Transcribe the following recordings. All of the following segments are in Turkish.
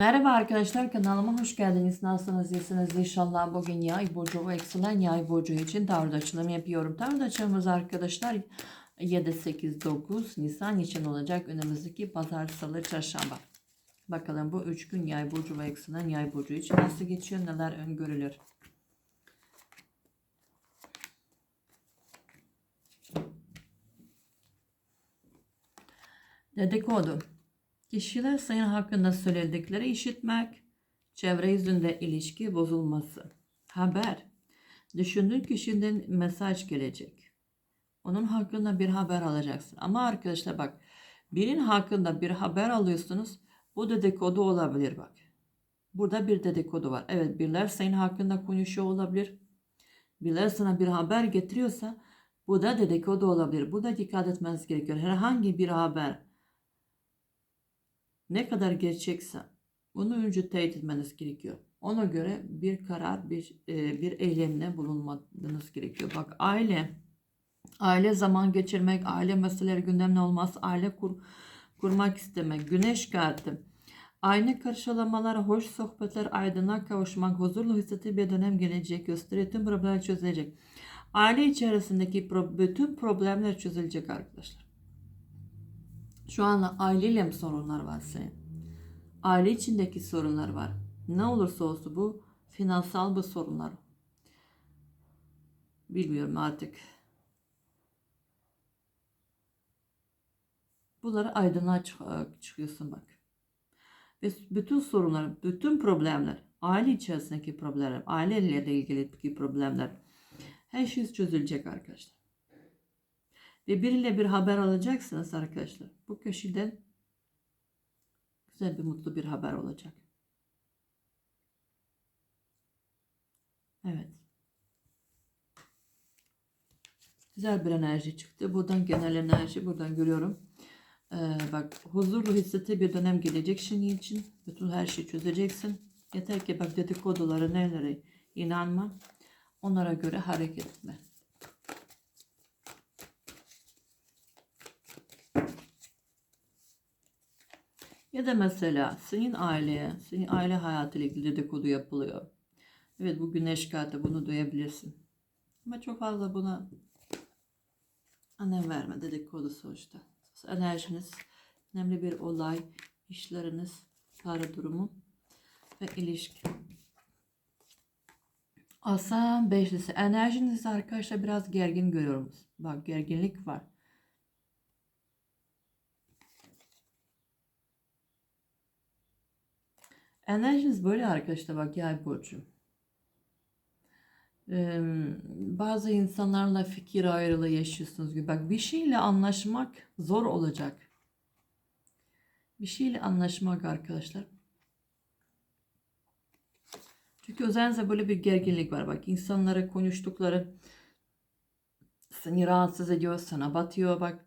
Merhaba arkadaşlar kanalıma hoş geldiniz. Nasılsınız? İyisiniz inşallah. Bugün yay burcu ve ekselen yay burcu için tarot açılımı yapıyorum. Tarot açılımımız arkadaşlar 7, 8, 9 Nisan için olacak. Önümüzdeki pazar, salı, çarşamba. Bakalım bu 3 gün yay burcu ve ekselen yay burcu için nasıl geçiyor, neler öngörülür. Dedikodu. Kişiler senin hakkında söyledikleri işitmek, çevre yüzünde ilişki bozulması. Haber. Düşündüğün kişiden mesaj gelecek. Onun hakkında bir haber alacaksın. Ama arkadaşlar bak, birinin hakkında bir haber alıyorsunuz. Bu dedikodu olabilir bak. Burada bir dedikodu var. Evet, biriler senin hakkında konuşuyor olabilir. Birileri sana bir haber getiriyorsa bu da dedikodu olabilir. Burada dikkat etmeniz gerekiyor. Herhangi bir haber ne kadar gerçekse bunu önce teyit etmeniz gerekiyor. Ona göre bir karar, bir e, bir eylemle bulunmanız gerekiyor. Bak aile, aile zaman geçirmek, aile meseleleri gündemde olmaz, aile kur, kurmak istemek, güneş kartı, aynı karşılamalar, hoş sohbetler, aydınlığa kavuşmak, huzurlu hissettiği bir dönem gelecek, gösteri tüm problemler çözülecek. Aile içerisindeki pro- bütün problemler çözülecek arkadaşlar. Şu anda aileyle mi sorunlar var senin? Aile içindeki sorunlar var. Ne olursa olsun bu finansal bir sorunlar. Bilmiyorum artık. Bunları aydınlığa çık- çıkıyorsun bak. Ve bütün sorunlar, bütün problemler, aile içerisindeki problemler, aileyle de ilgili problemler her şey çözülecek arkadaşlar ve biriyle bir haber alacaksınız arkadaşlar. Bu kişiden güzel bir mutlu bir haber olacak. Evet. Güzel bir enerji çıktı. Buradan genel enerji buradan görüyorum. Ee, bak huzurlu hissettiği bir dönem gelecek şimdi için. Bütün her şeyi çözeceksin. Yeter ki bak dedikodulara nelere inanma. Onlara göre hareket etme. Ya da mesela senin aileye, senin aile hayatıyla ilgili dedikodu yapılıyor. Evet bu güneş kartı bunu duyabilirsin. Ama çok fazla buna önem verme dedikodu sonuçta. Enerjiniz, önemli bir olay, işleriniz, para durumu ve ilişki. Aslan beşlisi. Enerjiniz arkadaşlar biraz gergin görüyorum. Bak gerginlik var. Enerjiniz böyle arkadaşlar bak yay burcu. Ee, bazı insanlarla fikir ayrılığı yaşıyorsunuz gibi. Bak bir şeyle anlaşmak zor olacak. Bir şeyle anlaşmak arkadaşlar. Çünkü özellikle böyle bir gerginlik var. Bak insanlara konuştukları seni rahatsız ediyor, sana batıyor. Bak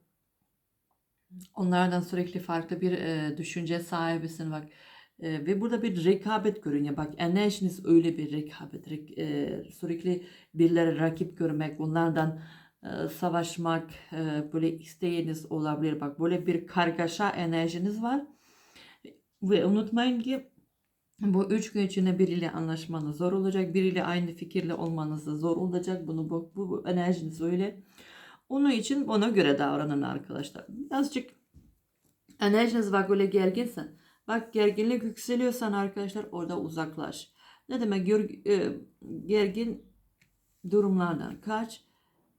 onlardan sürekli farklı bir e, düşünce sahibisin. Bak ee, ve burada bir rekabet görünüyor. Bak enerjiniz öyle bir rekabet. Rek, e, sürekli birileri rakip görmek, onlardan e, savaşmak, e, böyle isteğiniz olabilir. Bak böyle bir kargaşa enerjiniz var. Ve unutmayın ki bu üç gün içinde biriyle anlaşmanız zor olacak. Biriyle aynı fikirle olmanız da zor olacak. Bunu bu, bu, bu enerjiniz öyle. Onun için ona göre davranın arkadaşlar. Birazcık enerjiniz bak öyle gerginsen Bak gerginlik yükseliyorsan arkadaşlar orada uzaklaş. Ne demek e, gergin durumlardan kaç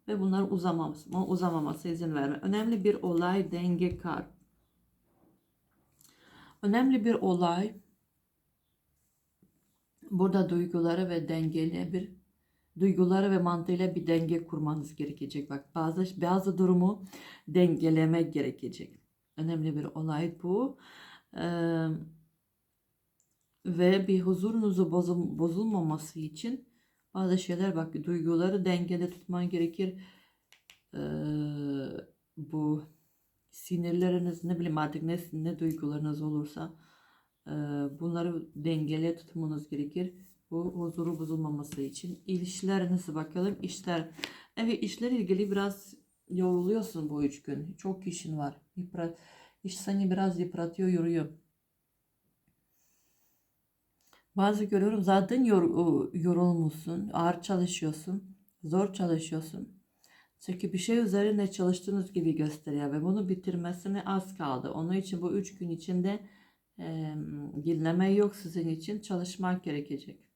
ve bunlar uzamaması, uzamaması izin verme. Önemli bir olay denge kar. Önemli bir olay burada duyguları ve dengeli bir duyguları ve mantığıyla bir denge kurmanız gerekecek. Bak bazı bazı durumu dengelemek gerekecek. Önemli bir olay bu. Ve bir huzurunuzu bozul, bozulmaması için bazı şeyler bak duyguları dengede tutman gerekir. Ee, bu sinirleriniz ne bileyim artık ne, ne duygularınız olursa e, bunları dengeli tutmanız gerekir. Bu huzuru bozulmaması için. İlişkilerinize bakalım. İşler, evet işler ilgili biraz yoruluyorsun bu üç gün. Çok işin var. Yıprat, İş seni biraz yıpratıyor, yoruyor. Bazı görüyorum zaten yor, yorulmuşsun, ağır çalışıyorsun, zor çalışıyorsun. Çünkü bir şey üzerinde çalıştığınız gibi gösteriyor ve bunu bitirmesine az kaldı. Onun için bu üç gün içinde e, dinleme yok sizin için çalışmak gerekecek.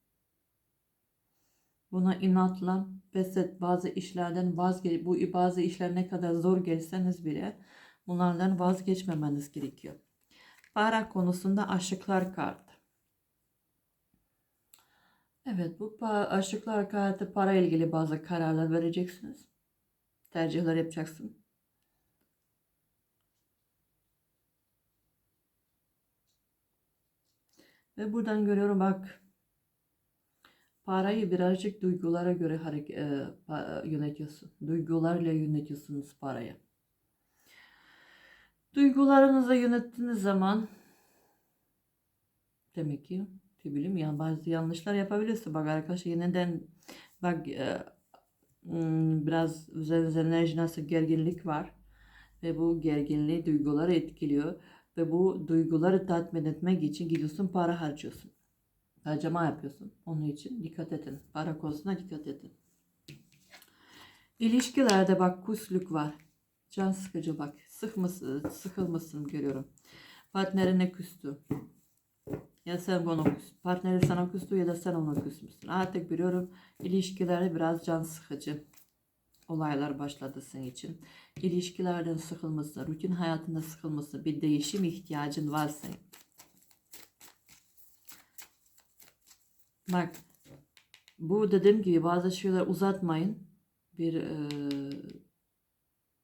Buna inatla pes bazı işlerden vazgeç bu bazı işler ne kadar zor gelseniz bile bunlardan vazgeçmemeniz gerekiyor. Para konusunda aşıklar kartı. Evet bu aşıklar kartı para ilgili bazı kararlar vereceksiniz. Tercihler yapacaksın. Ve buradan görüyorum bak parayı birazcık duygulara göre hareket e, yönetiyorsun. Duygularla yönetiyorsunuz parayı. Duygularınızı yönettiğiniz zaman demek ki ne bileyim ya bazı yanlışlar yapabilirsin. Bak arkadaşlar yeniden bak e, hmm, biraz üzerinize enerji nasıl gerginlik var ve bu gerginliği duyguları etkiliyor ve bu duyguları tatmin etmek için gidiyorsun para harcıyorsun. Harcama yapıyorsun. Onun için dikkat edin. Para konusuna dikkat edin. İlişkilerde bak kusluk var. Can sıkıcı bak. Sıkmışsın, sıkılmışsın görüyorum. Partnerine küstü. Ya sen ona küs. Partneri sana küstü ya da sen ona küsmüşsün. Artık biliyorum ilişkilerde biraz can sıkıcı olaylar başladı senin için. İlişkilerden sıkılması, rutin hayatında sıkılması, bir değişim ihtiyacın var senin. Bak bu dediğim gibi bazı şeyler uzatmayın. Bir e,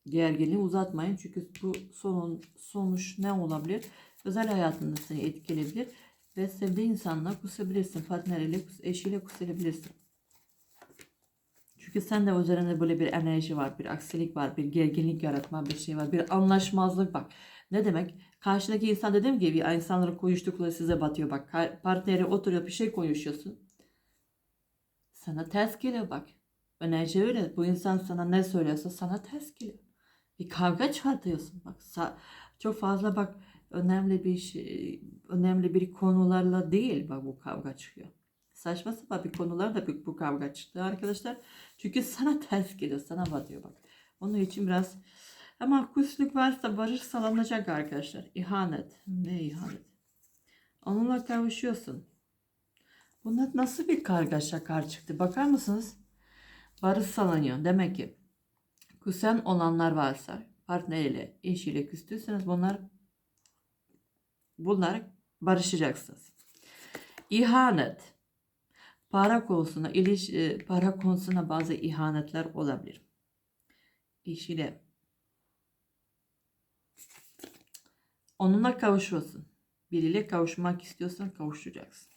gerginliği uzatmayın. Çünkü bu sonun sonuç ne olabilir? Özel hayatında seni etkileyebilir. Ve sevdiği insanla kusabilirsin. Partneriyle, eşiyle kusabilirsin. Çünkü sen de üzerinde böyle bir enerji var, bir aksilik var, bir gerginlik yaratma bir şey var, bir anlaşmazlık bak. Ne demek? Karşındaki insan dediğim gibi insanların konuştukları size batıyor bak. Partneri oturuyor bir şey konuşuyorsun. Sana ters geliyor bak. Enerji öyle. Bu insan sana ne söylüyorsa sana ters geliyor. Bir kavga çıkartıyorsun bak. Çok fazla bak önemli bir şey, önemli bir konularla değil bak bu kavga çıkıyor. Saçma sapan bir konular da bu, kavga çıktı arkadaşlar. Çünkü sana ters geliyor, sana batıyor bak. Onun için biraz ama kusluk varsa barış sağlanacak arkadaşlar. İhanet. Ne ihanet? Onunla kavuşuyorsun. Bunlar nasıl bir kargaşa kar çıktı? Bakar mısınız? Barış sağlanıyor. Demek ki küsen olanlar varsa partneriyle, eşiyle küstüyseniz bunlar bunlar barışacaksınız. İhanet. Para konusunda, iliş, e, para konusunda bazı ihanetler olabilir. Eşiyle. Onunla kavuşuyorsun. Biriyle kavuşmak istiyorsan kavuşacaksın.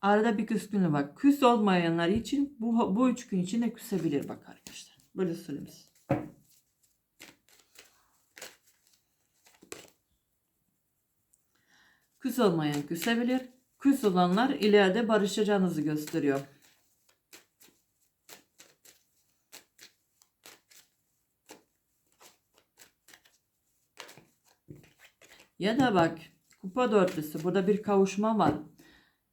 Arada bir küskünlüğü bak. Küs olmayanlar için bu, bu üç gün içinde küsebilir bak arkadaşlar. Size. Küs olmayan küsebilir. Küs olanlar ileride barışacağınızı gösteriyor. Ya da bak kupa dörtlüsü burada bir kavuşma var.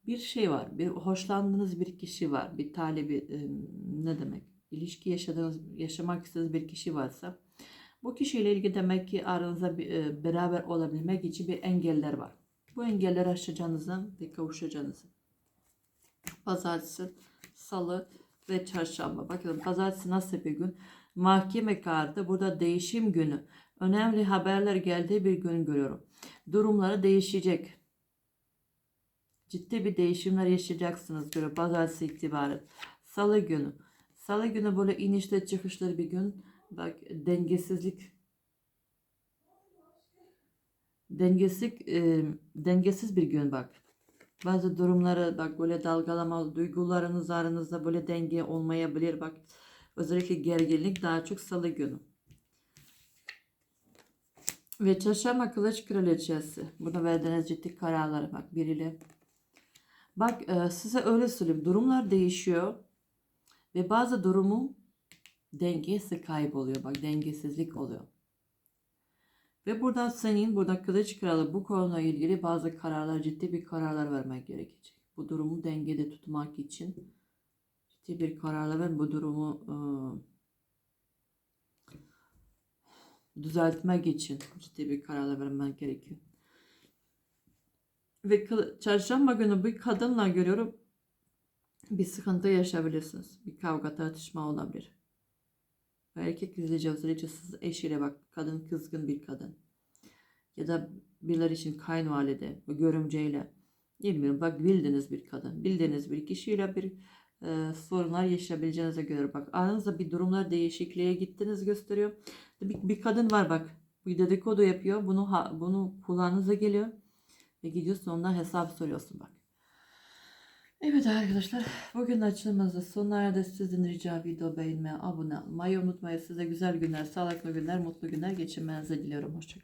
Bir şey var. Bir hoşlandığınız bir kişi var. Bir talebi ne demek? İlişki yaşadığınız, yaşamak istediğiniz bir kişi varsa bu kişiyle ilgili demek ki aranızda e, beraber olabilmek için bir engeller var. Bu engelleri aşacağınızı ve kavuşacağınızı. Pazartesi, salı ve çarşamba. Bakın pazartesi nasıl bir gün? Mahkeme kartı burada değişim günü. Önemli haberler geldiği bir gün görüyorum. Durumları değişecek. Ciddi bir değişimler yaşayacaksınız görüyorum pazartesi itibaren. Salı günü. Salı günü böyle inişli çıkışlı bir gün. Bak dengesizlik dengesizlik e, dengesiz bir gün bak. Bazı durumları bak böyle dalgalama duygularınız aranızda böyle denge olmayabilir bak. Özellikle gerginlik daha çok salı günü. Ve çarşamba kılıç kraliçesi. Burada verdiğiniz ciddi kararları bak biriyle. Bak e, size öyle söyleyeyim. Durumlar değişiyor. Ve bazı durumun dengesi kayboluyor. Bak dengesizlik oluyor. Ve burada senin, burada kılıç kralı bu konuyla ilgili bazı kararlar, ciddi bir kararlar vermek gerekecek. Bu durumu dengede tutmak için ciddi bir kararlar ver. Bu durumu e, düzeltmek için ciddi bir kararlar vermek gerekiyor. Ve çarşamba günü bir kadınla görüyorum bir sıkıntı yaşayabilirsiniz. Bir kavga tartışma olabilir. Erkek izleyici özellikle siz eşiyle bak kadın kızgın bir kadın. Ya da birileri için kayınvalide görümceyle. Bilmiyorum bak bildiğiniz bir kadın. Bildiğiniz bir kişiyle bir e, sorunlar yaşayabileceğinize göre bak. Aranızda bir durumlar değişikliğe gittiniz gösteriyor. Bir, bir kadın var bak. Bir dedikodu yapıyor. Bunu ha- bunu kulağınıza geliyor. Ve gidiyorsun ondan hesap soruyorsun bak. Evet arkadaşlar bugün açılımızda sona erdi. Sizin rica video beğenmeyi, abone olmayı unutmayın. Size güzel günler, sağlıklı günler, mutlu günler geçirmenizi diliyorum. Hoşçakalın.